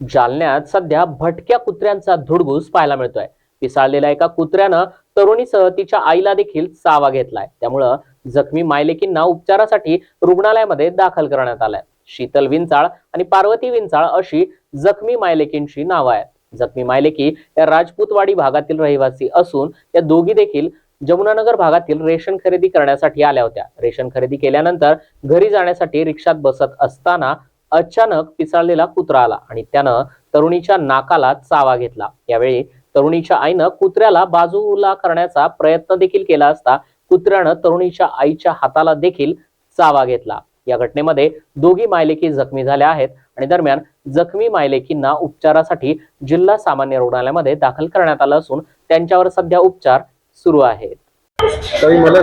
जालन्यात सध्या भटक्या कुत्र्यांचा धुडगूस पाहायला मिळतोय. पिसाळलेल्या एका कुत्र्यानं तरुणीसह तिच्या आईला देखील चावा घेतलाय. त्यामुळं जखमी मायलेकींना उपचारासाठी रुग्णालयामध्ये दाखल करण्यात आलाय. शीतल विंचाळ आणि पार्वती विंचाळ अशी जखमी मायलेकींची नावं आहेत. जखमी मायलेकी या राजपूतवाडी भागातील रहिवासी असून या दोघी देखील जमुनानगर भागातील रेशन खरेदी करण्यासाठी आल्या होत्या. रेशन खरेदी केल्यानंतर घरी जाण्यासाठी रिक्षात बसत असताना अचानक पिसाळलेला कुत्रा आला आणि त्यानं तरुणीच्या नाकाला चावा घेतला. यावेळी तरुणीच्या आईनं कुत्र्याला बाजूला करण्याचा प्रयत्न देखील केला असता कुत्र्यानं तरुणीच्या आईच्या हाताला देखील चावा घेतला. या घटनेमध्ये दोघी मायलेकी जखमी झाल्या आहेत आणि दरम्यान जखमी मायलेकींना उपचारासाठी जिल्हा सामान्य रुग्णालयामध्ये दाखल करण्यात आलं असून त्यांच्यावर सध्या उपचार सुरू आहेत. मला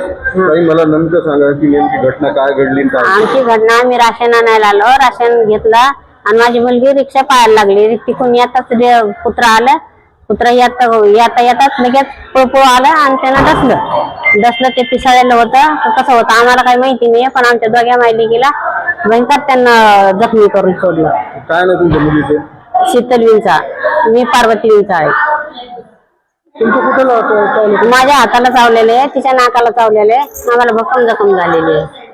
मला नेमकं सांगा की नेमकी घटना काय घडली आणि काय आमची घटना आम्ही राशन आणायला आलो. राशन घेतलं आणि माझी मुलगी रिक्षा पाहायला लागली. तिकून येताच रे- कुत्रा आलं कुत्रा येता येता येताच लगेच पळपळ आलं आणि त्यानं डसलं. डसलं ते पिसाळलेलं होतं. तर कसं होतं आम्हाला काही माहिती नाही पण आमच्या दोघ्या माहिती गेला भयंकर त्यांना जखमी करून सोडलं. काय ना तुमच्या मुलीचं? शीतल विंचा. मी पार्वती विंचा आहे. तुमचं कुठं माझ्या हाताला चावलेले आहे तिच्या नाकाला चावलेले आहे आम्हाला भक्कम जखम झालेली आहे.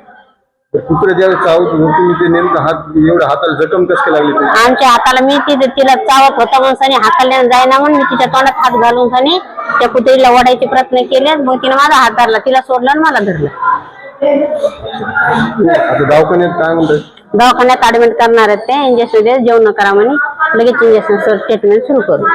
कुत्रे ज्यावेळेस चावत तुम्ही ते नेमकं हात एवढ्या हाताला जखम कसं काय लागली? आमच्या हाताला मी तिथे तिला चावत होता म्हणून सनी हाताला जायना म्हणून मी तिच्या तोंडात हात घालून सनी त्या कुत्रीला ओढायचे प्रयत्न केले. मग तिने माझा हात धरला तिला सोडलं आणि मला धरलं. आता दवाखान्यात काय म्हणतात दवाखान्यात ऍडमिट करणार आहेत ते इंजेक्शन दे जेवण करा म्हणे. लगेच इंजेक्शन ट्रीटमेंट सुरू करू.